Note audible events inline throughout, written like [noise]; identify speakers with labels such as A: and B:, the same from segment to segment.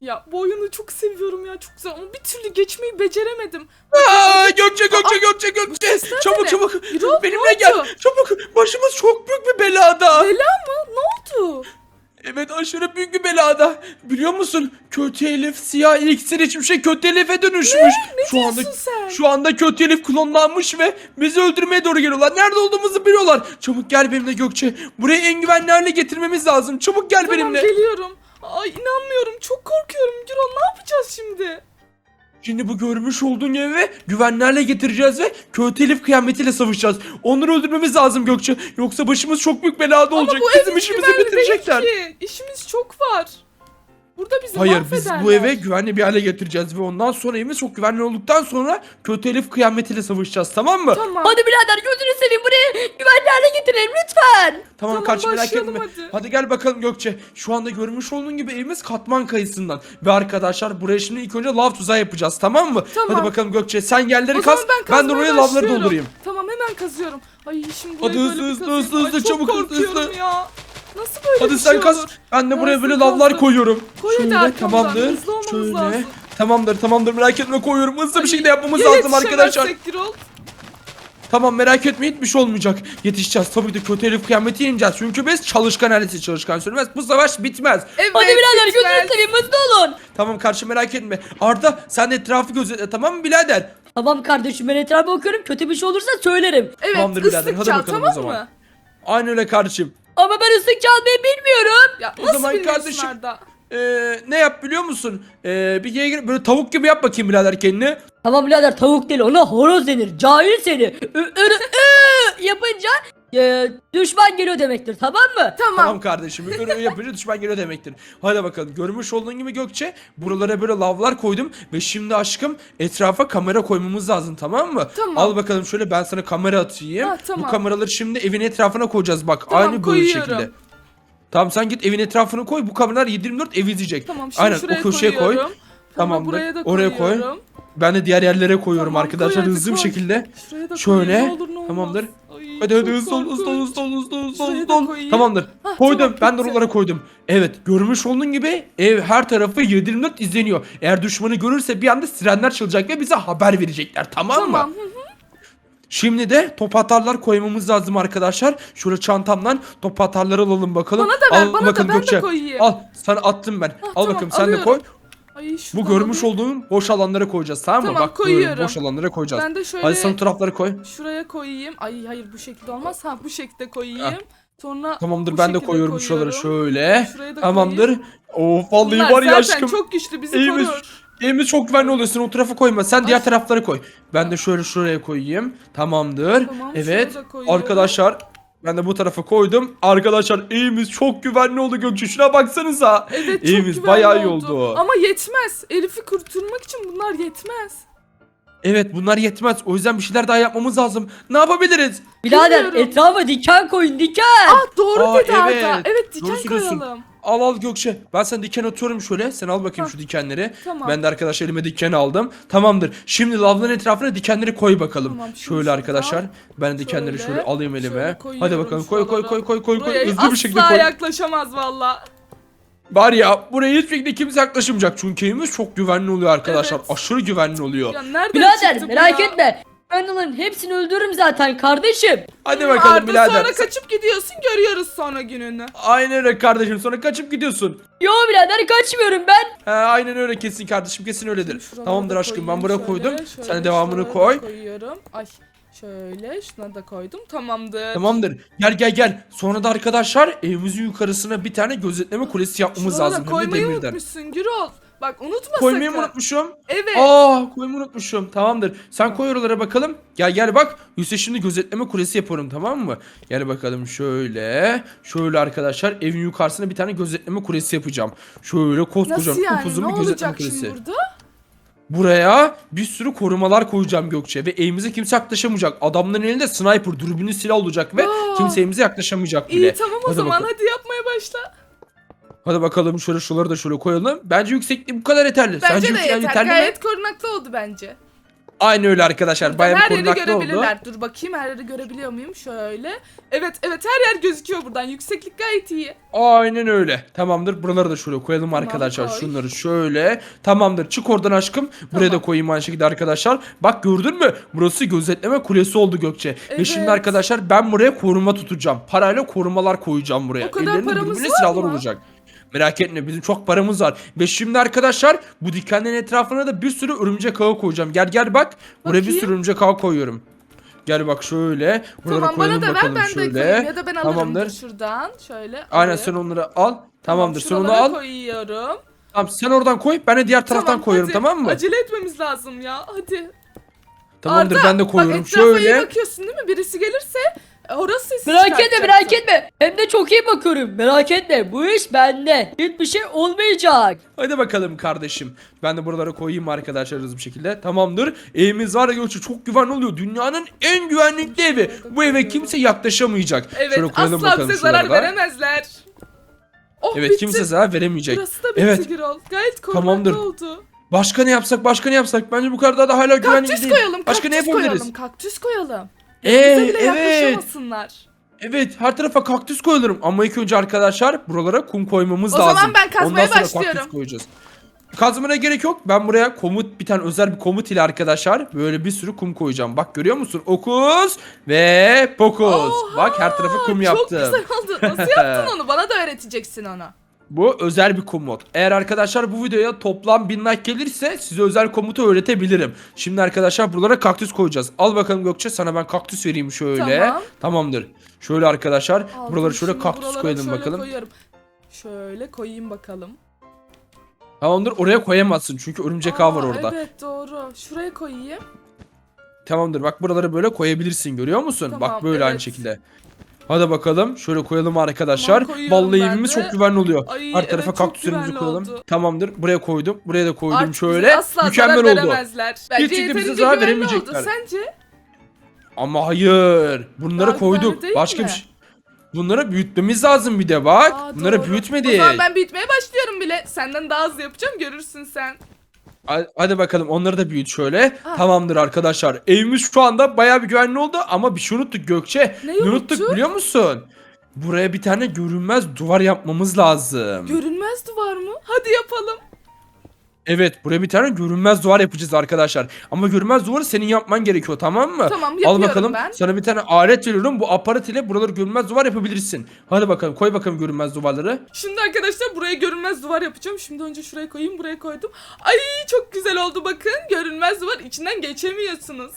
A: Ya bu oyunu çok seviyorum ya çok güzel ama bir türlü geçmeyi beceremedim.
B: Aa, Gökçe Gökçe Gökçe Gökçe. Çabuk
A: ne?
B: çabuk.
A: Gürol, ne
B: Benimle gel. Çabuk. Başımız çok büyük bir belada.
A: Bela mı? Ne oldu?
B: Evet aşırı büyük bir belada. Biliyor musun? Kötü Elif siyah iksir içmiş ve kötü Elif'e dönüşmüş. şu
A: diyorsun
B: anda
A: sen?
B: şu anda kötü Elif klonlanmış ve bizi öldürmeye doğru geliyorlar. Nerede olduğumuzu biliyorlar. Çabuk gel benimle Gökçe. Burayı en güvenli hale getirmemiz lazım. Çabuk gel
A: Tamam
B: benimle.
A: geliyorum. Ay inanmıyorum çok korkuyorum Gürol ne yapacağız şimdi?
B: Şimdi bu görmüş olduğun eve güvenli hale getireceğiz ve kötü Elif kıyametiyle savaşacağız. Onları öldürmemiz lazım Gökçe. Yoksa başımız çok büyük belada olacak.
A: Ama bu
B: Bizim işimizi
A: güvenli
B: bitirecekler.
A: ki. İşimiz çok var. Burada bizi
B: Hayır biz
A: mahvederler.
B: bu eve güvenli bir hale getireceğiz ve ondan sonra evimiz çok güvenli olduktan sonra kötü Elif kıyametiyle savaşacağız tamam mı?
A: Tamam.
C: Hadi birader gözünü seveyim buraya güvenli hale getirelim lütfen.
B: Tamam,
A: Tamam,
B: kaç merak
A: başlayalım
B: etme.
A: hadi.
B: Hadi. gel bakalım Gökçe. Şu anda görmüş olduğun gibi evimiz katman kayısından. Ve arkadaşlar buraya şimdi ilk önce lav tuzağı yapacağız tamam mı?
A: Tamam.
B: Hadi bakalım Gökçe sen yerleri
A: O
B: kaz.
A: zaman ben,
B: Ben, de
A: kazmaya
B: oraya lavları
A: başlıyorum.
B: doldurayım.
A: Tamam hemen kazıyorum. Ay şimdi
B: Hadi
A: burayı
B: hızlı,
A: böyle bir
B: hızlı,
A: kazayım.
B: hızlı,
A: Ay,
B: hızlı,
A: çok
B: çabuk, hızlı,
A: korkuyorum
B: hızlı.
A: ya. Nasıl böyle
B: Hadi
A: bir
B: sen
A: şey
B: kaz.
A: olur?
B: Ben de buraya
A: Nasıl
B: böyle lavlar
A: kazdım?
B: koyuyorum.
A: Koy hadi
B: Şöyle
A: arkamdan,
B: tamamdır.
A: hızlı olmamız
B: Şöyle.
A: lazım.
B: Tamamdır tamamdır merak etme koyuyorum. Hızlı bir şekilde yapmamız
A: ya
B: lazım arkadaşlar.
A: yetişemezsek Gürol?
B: Tamam merak etmeyin hiçbir şey olmayacak. Yetişeceğiz tabii de kötü herif kıyameti yeneceğiz. Çünkü biz çalışkan ailesi çalışkan sürmez. Bu savaş bitmez.
A: Evet.
C: Hadi birader
A: lütfen.
C: gözünü seveyim hızlı olun.
B: Tamam karşı merak etme. Arda sen de etrafı gözetle tamam mı birader?
C: Tamam kardeşim ben etrafa bakıyorum kötü bir şey olursa söylerim.
A: Evet
B: Tamamdır birader,
A: ıslık
B: hadi
A: çal
B: bakalım o
A: tamam
B: zaman.
A: mı?
B: Aynen öyle kardeşim.
C: Ama ben ıslık çalmayı bilmiyorum.
A: Ya
B: O
A: nasıl
B: zaman kardeşim-
A: Arda?
B: Ee, ne yap biliyor musun? Ee, bir yere böyle tavuk gibi yap bakayım birader kendini.
C: Tamam birader tavuk değil ona horoz denir. Cahil seni. Ö, ö, ö yapınca e, düşman geliyor demektir tamam mı?
A: Tamam.
B: Tamam kardeşim. Öyle yapınca düşman geliyor demektir. Hadi bakalım. Görmüş olduğun gibi Gökçe buralara böyle lavlar koydum ve şimdi aşkım etrafa kamera koymamız lazım tamam mı?
A: Tamam.
B: Al bakalım şöyle ben sana kamera atayım.
A: Ha, tamam.
B: Bu kameraları şimdi evin etrafına koyacağız bak.
A: Tamam,
B: aynı böyle
A: koyuyorum.
B: şekilde. Tamam sen git evin etrafına koy. Bu kameralar 7/24 evi izleyecek.
A: Tamam şimdi
B: Aynen
A: şuraya
B: o köşeye koy.
A: koyuyorum. Tamam
B: Tamamdır.
A: buraya da
B: Oraya koy.
A: koyuyorum.
B: Ben de diğer yerlere koyuyorum
A: Tamam,
B: arkadaşlar
A: koy hadi,
B: hızlı bir
A: koy.
B: şekilde.
A: Şuraya da
B: Şöyle,
A: koyayım, ne olur ne olmaz.
B: tamamdır. Hadi hadi hızlı ol hızlı ol hızlı ol hızlı ol hızlı
A: Şuraya
B: ol,
A: da
B: hızlı ol.
A: koyayım.
B: Tamamdır.
A: Hah,
B: koydum.
A: tamam,
B: ben de
A: bitti.
B: oralara koydum. Evet görmüş olduğun gibi ev her tarafı 7/24 izleniyor. Eğer düşmanı görürse bir anda sirenler çalacak ve bize haber verecekler tamam,
A: Tamam.
B: mı?
A: hı hı.
B: Şimdi de top atarlar koymamız lazım arkadaşlar. Şöyle çantamdan top atarları alalım bakalım.
A: Bana da ver,
B: Al
A: bana da, ben de koyayım.
B: Al sana attım ben. Al
A: tamam,
B: bakalım sen de
A: alıyorum. Ay,
B: Bu görmüş
A: alayım.
B: olduğun boş alanlara koyacağız tamam mı?
A: Tamam,
B: Bak
A: koyuyorum.
B: boş alanlara koyacağız.
A: Ben de şöyle
B: Hadi sen tarafları koy.
A: şuraya koyayım. Ay hayır bu şekilde olmaz. Ha bu şekilde koyayım.
B: Ah.
A: Sonra
B: Tamamdır
A: bu
B: ben de
A: şekilde
B: koyuyorum
A: koyuyorum.
B: şöyle.
A: Şuraya da
B: Tamamdır.
A: koyayım.
B: Of vallahi
A: Bunlar
B: var ya
A: zaten
B: aşkım.
A: çok güçlü bizi
B: Evimiz,
A: korur.
B: evimiz çok güvenli oluyorsun o tarafa koyma. Sen diğer taraflara koy. Ben de şöyle şuraya koyayım. Tamamdır.
A: Tamam,
B: evet.
A: şuraya da koyuyorum.
B: Arkadaşlar ben de bu tarafa koydum. Arkadaşlar evimiz çok güvenli oldu Gökçe. Şuna baksanıza.
A: Evet çok
B: Evimiz
A: güvenli
B: bayağı iyi
A: oldu.
B: oldu.
A: Ama yetmez. Elif'i kurtulmak için bunlar yetmez.
B: Evet bunlar yetmez. O yüzden bir şeyler daha yapmamız lazım. Ne yapabiliriz?
C: Birader
A: Bilmiyorum.
C: etrafa diken koyun diken.
A: Ah doğru
B: Aa,
A: dedi Arda.
B: evet.
A: Evet
B: Doğru
A: diken
B: söylüyorsun.
A: koyalım.
B: Al al Gökçe. Ben sana diken atıyorum şöyle. Sen al bakayım şu dikenleri.
A: tamam.
B: Ben de arkadaşlar elime diken aldım. Tamamdır. Şimdi lavların etrafına dikenleri koy bakalım.
A: Tamam,
B: şöyle arkadaşlar. Ben dikenleri şöyle,
A: şöyle,
B: alayım elime.
A: şöyle
B: Hadi bakalım koy koy koy koy koy koy.
A: Buraya
B: Hızlı bir şekilde
A: asla
B: koy.
A: yaklaşamaz valla.
B: Var ya buraya hiçbir şekilde kimse yaklaşamayacak. Çünkü evimiz çok güvenli oluyor arkadaşlar.
A: Evet.
B: Aşırı güvenli oluyor.
A: Ya nereden
C: Birader
A: çıktı bu
C: merak
A: ya?
C: etme. Ben onların hepsini öldürürüm zaten kardeşim.
B: Hadi bakalım
A: Arda
B: birader.
A: sonra kaçıp gidiyorsun görüyoruz sonra gününü.
B: Aynen öyle kardeşim. Sonra kaçıp gidiyorsun.
C: Yo birader kaçmıyorum ben.
B: He, aynen öyle kesin kardeşim kesin öyledir.
A: Şuralara
B: Tamamdır
A: da
B: aşkım ben
A: koyayım
B: buraya
A: şöyle,
B: koydum.
A: şöyle,
B: Sen de devamını
A: şuralara da
B: koy.
A: koyuyorum. Ay şöyle şuna da koydum tamamdır.
B: Tamamdır. Gel gel gel. Sonra da arkadaşlar evimizin yukarısına bir tane gözetleme kulesi yapmamız
A: Şuralara
B: lazım.
A: da
B: Hem de
A: koymayı
B: demirden.
A: unutmuşsun Gürol. Bak unutma
B: Koymayı mı
A: sakın.
B: unutmuşum?
A: Evet.
B: Aa koymayı unutmuşum. Tamamdır. Sen koy oralara bakalım. Gel gel bak. Yusuf şimdi gözetleme kulesi yapıyorum tamam mı? Gel bakalım şöyle. Şöyle arkadaşlar evin yukarısına bir tane gözetleme kulesi yapacağım. Şöyle koskocaman
A: Nasıl yani
B: upuzun bir gözetleme
A: olacak
B: kulesi.
A: şimdi burada?
B: Buraya bir sürü korumalar koyacağım Gökçe ve evimize kimse yaklaşamayacak. Adamların elinde sniper, dürbünlü silah olacak ve
A: Aa.
B: kimse evimize yaklaşamayacak bile.
A: İyi tamam o
B: Hadi
A: zaman
B: bakalım.
A: hadi yapmaya başla.
B: Hadi bakalım şöyle şuraları da şöyle koyalım. Bence yüksekliği bu kadar yeterli.
A: Bence
B: Sence
A: de yeter.
B: yeterli mi?
A: Gayet korunaklı oldu bence.
B: Aynı öyle arkadaşlar.
A: Buradan
B: Bayağı
A: her yeri
B: korunaklı oldu.
A: görebilirler. Dur bakayım her yeri görebiliyor muyum? Şöyle. Evet evet her yer gözüküyor buradan. Yükseklik gayet iyi.
B: Aynen öyle. Tamamdır. Buraları da şöyle koyalım
A: Tamam,
B: arkadaşlar.
A: koy.
B: Şunları şöyle. Tamamdır. Çık oradan aşkım. Buraya da koyayım aynı şekilde arkadaşlar. Bak gördün mü? Burası gözetleme kulesi oldu Gökçe. Ve
A: Evet.
B: şimdi arkadaşlar ben buraya koruma tutacağım. Parayla korumalar koyacağım buraya.
A: O kadar
B: Ellerinde
A: paramız var
B: silahlar
A: mı?
B: olacak. Merak etme bizim çok paramız var. Ve şimdi arkadaşlar bu dikenlerin etrafına da bir sürü örümcek ağı koyacağım. Gel gel bak. Buraya bir
A: Bakayım.
B: sürü örümcek ağı koyuyorum. Gel bak şöyle. Buralara
A: tamam
B: koyalım
A: bana da ver
B: bakalım
A: ben de
B: şöyle.
A: koyayım ya da ben alırım
B: Tamamdır.
A: şuradan. Şöyle
B: Aynen
A: alayım.
B: sen onları al. Tamamdır sen onu
A: şuralara
B: al.
A: koyuyorum.
B: Tamam sen oradan koy ben de diğer taraftan koyuyorum
A: hadi.
B: tamam mı?
A: Acele etmemiz lazım ya hadi.
B: Tamamdır
A: Arda,
B: ben de koyuyorum.
A: Bak etrafa iyi
B: Şöyle.
A: bakıyorsun değil mi? Birisi gelirse orası ses
C: Merak etme merak etme. Hem de çok iyi bakıyorum. Merak etme bu iş bende. Hiçbir şey olmayacak.
B: Hadi bakalım kardeşim. Ben de buralara koyayım arkadaşlar hızlı bir şekilde. Tamamdır. Evimiz var ya Gökçe çok güvenli oluyor. Dünyanın en güvenlikli evi. Bu eve kimse yaklaşamayacak.
A: Evet
B: Şöyle koyalım
A: asla
B: bakalım
A: bize zarar
B: şuralara
A: veremezler. Oh
B: Evet
A: bitti.
B: kimse zarar veremeyecek.
A: Burası da bitti
B: Evet.
A: Gürol. Gayet korunaklı
B: Tamamdır.
A: oldu.
B: Başka ne yapsak başka ne yapsak? Bence bu kadar da hala güvenli
A: Kaktüs
B: değil.
A: koyalım.
B: Başka
A: kaktüs
B: ne yapabiliriz?
A: koyalım. Kaktüs koyalım.
B: Ee,
A: Bize bile
B: evet.
A: yaklaşamasınlar.
B: Evet her tarafa kaktüs koyulur ama ilk önce arkadaşlar buralara kum koymamız
A: O
B: lazım.
A: zaman ben kazmaya
B: Ondan sonra
A: başlıyorum.
B: kaktüs koyacağız. Kazmana gerek yok. Ben buraya komut bir tane özel bir komut ile arkadaşlar böyle bir sürü kum koyacağım. Bak görüyor musun? Okus ve pokus.
A: Oha,
B: Bak her tarafı kum yaptım.
A: Çok güzel oldu. Nasıl [laughs] yaptın onu? Bana da öğreteceksin onu.
B: Bu özel bir komut. Eğer arkadaşlar bu videoya toplam 1000 like gelirse size özel komutu öğretebilirim. Şimdi arkadaşlar buralara kaktüs koyacağız. Al bakalım Gökçe sana ben kaktüs vereyim şöyle.
A: Tamam.
B: Tamamdır. Şöyle arkadaşlar
A: Aldım.
B: buralara şöyle
A: Şimdi
B: kaktüs
A: buralara
B: koyalım
A: şöyle
B: bakalım.
A: Koyuyorum. Şöyle koyayım bakalım.
B: Tamamdır oraya koyamazsın çünkü örümcek ağ var orada.
A: Evet doğru. Şuraya koyayım.
B: Tamamdır bak buraları böyle koyabilirsin görüyor musun?
A: Tamam,
B: bak böyle aynı
A: evet.
B: şekilde. Hadi bakalım şöyle koyalım arkadaşlar.
A: Tamam,
B: Vallahi evimiz
A: de.
B: çok güvenli oluyor.
A: Ay,
B: Her tarafa
A: evet,
B: kaktüslerimizi koyalım.
A: oldu.
B: Tamamdır buraya koydum. Buraya da koydum
A: Artık bize
B: şöyle.
A: asla
B: Mükemmel oldu. Hiç kimse
A: yeterince
B: zarar
A: güvenli oldu.
B: veremeyecekler.
A: Sence?
B: Ama hayır. Bunları
A: Daha
B: koyduk. Başka
A: mi?
B: bir şey. Bunları büyütmemiz lazım bir de bak.
A: Aa,
B: Bunları
A: doğru.
B: büyütmedik.
A: O zaman ben büyütmeye başlıyorum bile. Senden daha hızlı yapacağım görürsün sen.
B: Ha- Hadi bakalım onları da büyüt şöyle.
A: Ah.
B: Tamamdır arkadaşlar. Evimiz şu anda bayağı bir güvenli oldu ama bir şey unuttuk Gökçe. Unuttuk
A: unuttuk?
B: biliyor musun? Buraya bir tane görünmez duvar yapmamız lazım.
A: Görünmez duvar mı? Hadi yapalım.
B: Evet buraya bir tane görünmez duvar yapacağız arkadaşlar. Ama görünmez duvarı senin yapman gerekiyor tamam mı?
A: Tamam,
B: Al
A: yapıyorum
B: bakalım
A: ben.
B: sana bir tane alet veriyorum. Bu aparat ile buraları görünmez duvar yapabilirsin. Hadi bakalım koy bakalım görünmez duvarları.
A: Şimdi arkadaşlar buraya görünmez duvar yapacağım. Şimdi önce şuraya koyayım buraya koydum. Ay çok güzel oldu bakın. Görünmez duvar içinden geçemiyorsunuz.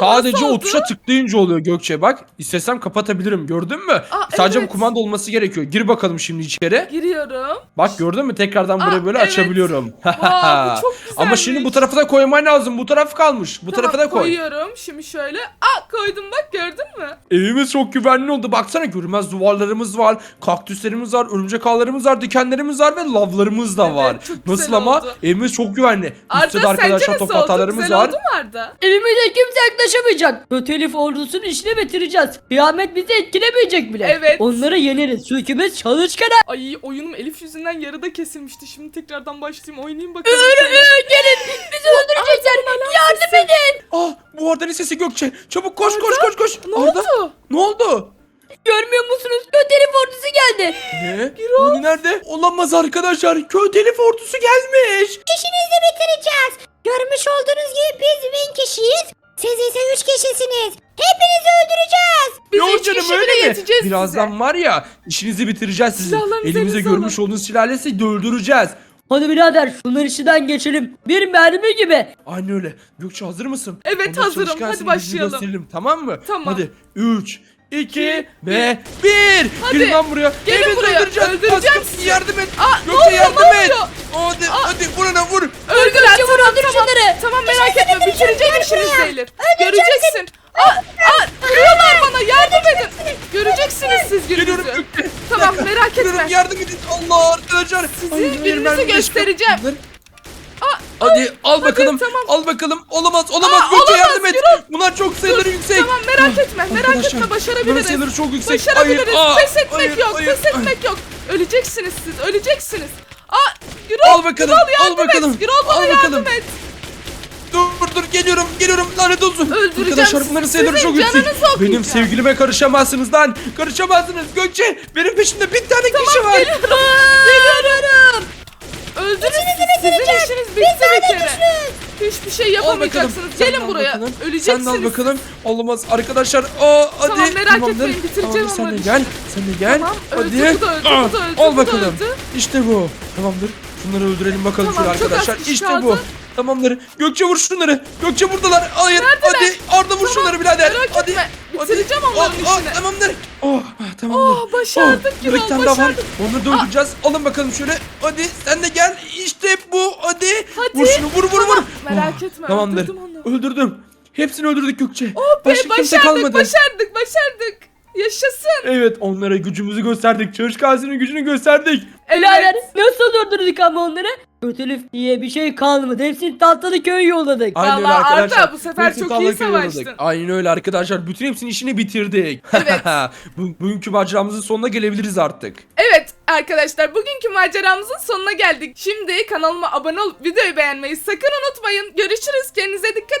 B: Sadece
A: nasıl
B: o
A: oldu?
B: tuşa tıklayınca oluyor Gökçe bak. İstesem kapatabilirim gördün mü?
A: Aa,
B: Sadece
A: evet.
B: bu kumanda olması gerekiyor. Gir bakalım şimdi içeri.
A: Giriyorum.
B: Bak gördün mü tekrardan
A: Aa,
B: burayı böyle
A: evet.
B: açabiliyorum.
A: Wow, bu çok [laughs]
B: Ama şimdi bu tarafa da koyman lazım. Bu taraf kalmış. Bu
A: Tamam,
B: tarafa da koy.
A: koyuyorum. Şimdi şöyle. Aa koydum bak gördün mü?
B: Evimiz çok güvenli oldu. Baksana görünmez duvarlarımız var. Kaktüslerimiz var. Örümcek ağlarımız var. Dikenlerimiz var ve lavlarımız da
A: Evet,
B: var.
A: çok güzel
B: Nasıl ama?
A: oldu.
B: Evimiz çok güvenli.
A: Arda
B: Üstte de
A: sence
B: arkadaşlar
A: nasıl
B: top
A: oldu?
B: hatalarımız
A: Güzel
B: var.
A: oldu mu Arda?
C: Evimize kimse yaklaşamayacak. Kötü Elif ordusunun işini bitireceğiz. Kıyamet bizi etkilemeyecek bile.
A: Evet.
C: Onları yeneriz. Çünkü biz çalışkan
A: Ay oyunum Elif yüzünden yarıda kesilmişti. Şimdi tekrardan başlayayım oynayayım bakalım.
C: gelin. Bizi öldürecekler. Yardım edin.
B: Ah bu Arda'nın sesi Gökçe. Çabuk koş koş koş koş.
A: Ne
B: Arda
A: oldu?
B: ne oldu?
C: Görmüyor musunuz? Kötü Elif ordusu geldi.
B: Ne? Hani nerede? Olamaz arkadaşlar. Köy telif ordusu gelmiş.
D: İşinizi bitireceğiz. Görmüş olduğunuz gibi biz bin kişiyiz. Siz ise üç kişisiniz. Hepinizi öldüreceğiz.
A: Biz
B: Yok
A: üç
B: canım
A: kişi
B: öyle mi?
A: yeteceğiz
B: Birazdan
A: size.
B: var ya işinizi bitireceğiz sizin.
A: Silahlarınızı
B: Elimizde
A: elinize
B: görmüş olduğunuz silahla sizi de öldüreceğiz.
C: Hadi birader şunların işinden geçelim. Bir mermi gibi.
B: Aynı öyle. Gökçe hazır mısın?
A: Evet,
B: Ondan
A: hazırım.
B: çalışkan
A: Hadi
B: seni bizi
A: başlayalım.
B: gösterelim tamam mı?
A: Tamam.
B: Hadi 3, 2
A: İki,
B: ve 1.
A: Hadi.
B: Gelin lan buraya.
A: Gelin
B: Hepinizi
A: buraya.
B: öldüreceğiz.
A: Öldüreceğim sizi.
B: yardım et.
A: Aa,
B: Gökçe
A: oluyor,
B: yardım et.
A: oluyor?
B: Hadi, hadi vurana vur.
C: Çabuk
A: tamam
C: öldür
A: tamam.
C: şunları.
A: Tamam merak etme bitireceğim işinizi Elif. Göreceksin. Aa, aa, vuruyorlar bana yardım edin. Göreceksiniz siz gününüzü. Tamam merak etme.
B: yardım edin. Allah arkadaşlar.
A: Sizi gününüzü göstereceğim.
B: Hadi al bakalım.
A: tamam.
B: Al bakalım. Olamaz olamaz.
A: Aa,
B: Gökçe
A: olamaz,
B: yardım et.
A: yürü.
B: Bunlar çok sayıları yüksek.
A: Tamam merak etme merak etme
B: Bunların
A: başarabiliriz.
B: sayıları çok yüksek.
A: Başarabiliriz.
B: Hayır, aa,
A: pes etmek
B: hayır,
A: yok.
B: hayır,
A: pes
B: hayır.
A: etmek yok. Öleceksiniz siz. Öleceksiniz. Aa Gürol.
B: Al bakalım,
A: Gürol
B: al
A: yardım
B: bakalım,
A: et. Gürol bana
B: al
A: yardım et.
B: Dur dur geliyorum geliyorum lanet olsun.
A: Öldüreceğim
B: Arkadaşlar
A: sizi.
B: bunların sayıları
A: Sizin
B: çok yüksek.
A: canınızı okuyacağım.
B: Benim sevgilime karışamazsınız lan. Karışamazsınız Gökçe. Benim peşimde bir tane kişi var.
A: Geliyorum. Öldürün siz. Sizin işiniz bitti bir kere. Hiçbir şey yapamayacaksınız.
B: Sen
A: Gelin
B: al
A: buraya.
B: bakalım.
A: Öleceksiniz.
B: Sen de al bakalım. Olamaz arkadaşlar. Aa, hadi.
A: Tamam, merak
B: Tamamdır.
A: etmeyin, bitireceğim
B: Tamamdır, Sen
A: onları
B: de gel. Sen de gel.
A: Tamam,
B: hadi.
A: öldü, bu da öldü, bu
B: Aa,
A: da öldü,
B: Al
A: bu da
B: bakalım.
A: öldü.
B: İşte bu. Tamamdır. Şunları öldürelim bakalım
A: Tamam,
B: şöyle
A: çok az
B: arkadaşlar.
A: kişi
B: İşte
A: kaldı.
B: Bu. Tamamdır. Gökçe vur şunları. Gökçe buradalar. Hayır. Hadi. Arda vur şunları birader.
A: merak
B: hadi.
A: etme.
B: Hadi.
A: Bitireceğim onların
B: Aa, aa,
A: işini.
B: Tamamdır. Oh, ah, tamamdır.
A: Oh, başardık
B: Oh, bir tane daha var.
A: başardık.
B: Onları da öldüreceğiz. Alın bakalım şöyle. Hadi sen de gel. İşte bu. Hadi.
A: Hadi.
B: Vur şunu. Vur vur vur.
A: Tamam, merak
B: Oh,
A: etme,
B: Tamamdır.
A: öldürdüm onu.
B: Öldürdüm. Hepsini öldürdük Gökçe.
A: Oh be
B: Başka kimse
A: başardık
B: kalmadı.
A: başardık başardık. Yaşasın.
B: Evet onlara gücümüzü gösterdik. Çalışkansının gücünü gösterdik.
C: Birader nasıl durdurduk ama onları? Kötülük diye bir şey kalmadı. Hepsini tatlı köye yolladık.
B: Aynen öyle
A: Vallahi Arda,
B: arkadaşlar.
A: bu sefer
B: Hepsini
A: çok iyi
B: yolladık.
A: savaştın.
B: Aynen öyle arkadaşlar. Bütün hepsinin işini bitirdik. [laughs]
A: Evet. [laughs]
B: Bu, bugünkü maceramızın sonuna gelebiliriz artık.
A: Evet arkadaşlar bugünkü maceramızın sonuna geldik. Şimdi kanalıma abone olup videoyu beğenmeyi sakın unutmayın. Görüşürüz. Kendinize dikkat